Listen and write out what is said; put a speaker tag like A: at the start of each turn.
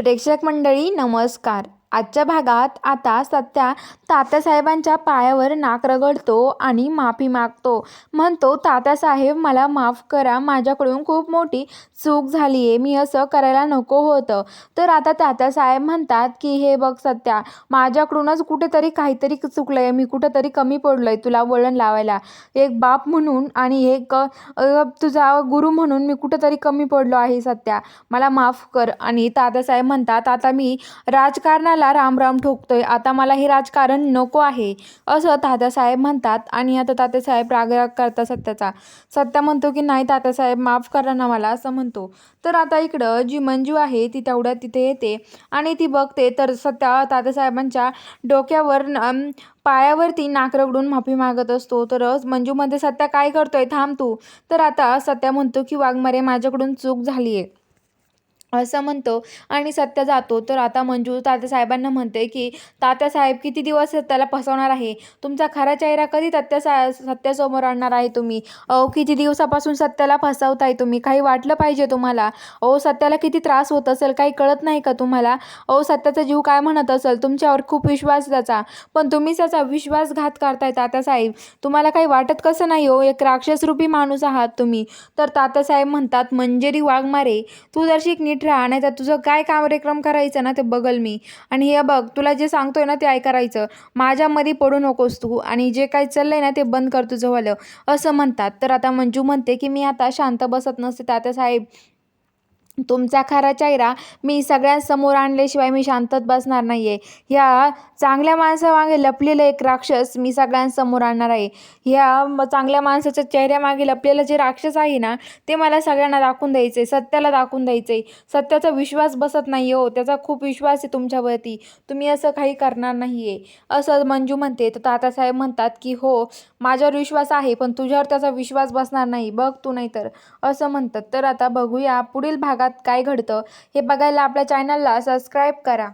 A: प्रेक्षक मंडळी नमस्कार. आजच्या भागात आता सत्या तात्यासाहेबांच्या पायावर नाक रगडतो आणि माफी मागतो. म्हणतो तात्यासाहेब मला माफ करा. माझ्याकडून खूप मोठी चूक झाली आहे मी असं करायला नको होतं. तर आता तात्यासाहेब म्हणतात की हे बघ सत्या माझ्याकडूनच कुठेतरी काहीतरी चुकलं आहे मी कुठेतरी कमी पडलो आहे तुला वळण लावायला. एक बाप म्हणून आणि एक तुझा गुरु म्हणून मी कुठेतरी कमी पडलो आहे सत्या. मला माफ कर. आणि तात्यासाहेब म्हणतात आता मी राजकारणाला राम राम ठोकतोय. आता मला हे राजकारण नको आहे असं तात्यासाहेब म्हणतात आणि आता तात्यासाहेब रागराग करता करतात सत्याचा. सत्या म्हणतो की नाही तात्यासाहेब माफ करा ना मला असं म्हणतो. तर आता इकडं जी मंजू आहे ती तेवढ्या तिथे येते आणि ती बघते. तर सत्या तात्यासाहेबांच्या डोक्यावर पायावरती नाक रगडून माफी मागत असतो. तर मंजूमध्ये सत्या काय करतोय? थांब तू. तर आता सत्या म्हणतो की वाघमारे माझ्याकडून चूक झाली आहे असं म्हणतो. आणि सत्य जातो. तर आता मंजू तात्यासाहेबांना म्हणते की तात्यासाहेब किती दिवस त्याला फसवणार आहे? तुमचा खरा चेहरा कधी सत्या सत्यासमोर आणणार आहे तुम्ही? अहो किती दिवसापासून सत्याला फसवताय तुम्ही? काही वाटलं पाहिजे तुम्हाला? अहो सत्याला किती त्रास होत असेल? काही कळत नाही का तुम्हाला? अहो सत्याचा जीव काय म्हणत असेल? तुमच्यावर खूप विश्वास त्याचा. पण तुम्हीच त्याचा विश्वासघात करताय तात्यासाहेब तुम्हाला काही वाटत कसं नाही हो? एक राक्षसरूपी माणूस आहात तुम्ही. तर तात्यासाहेब म्हणतात मंजेरी वाघमारे तू जर नीट नीट राहा नाही तर तुझं काय कार्यक्रम करायचं ना ते बघल मी. आणि हे बघ तुला जे सांगतोय ना ते ऐकायचं माझ्यामध्ये पडू नकोस तू आणि जे काय चाललंय ना ते बंद कर तुझं वालं. असं म्हणतात. तर आता मंजू म्हणते की मी आता शांत बसत नसते. तात्यासाहेब तुमचा खरा चेहरा मी सगळ्यांसमोर आणल्याशिवाय मी शांतत बसणार नाही आहे ह्या चांगल्या माणसामागे लपलेलं एक राक्षस मी सगळ्यांसमोर आणणार आहे. ह्या चांगल्या माणसाच्या चेहऱ्यामागे लपलेलं जे राक्षस आहे ना ते मला सगळ्यांना दाखवून द्यायचं आहे सत्याला दाखवून द्यायचं आहे सत्याचा विश्वास बसत नाही हो त्याचा खूप विश्वास आहे तुमच्यावरती तुम्ही असं काही करणार नाही आहे असं मंजू म्हणते तर तातासाहेब म्हणतात की हो माझ्यावर विश्वास आहे पण तुझ्यावर त्याचा विश्वास बसणार नाही बघ तू नाही तर असं म्हणतात. तर आता बघूया पुढील भागात काय घडतं हे बघायला आपल्या चॅनलला सबस्क्राईब करा.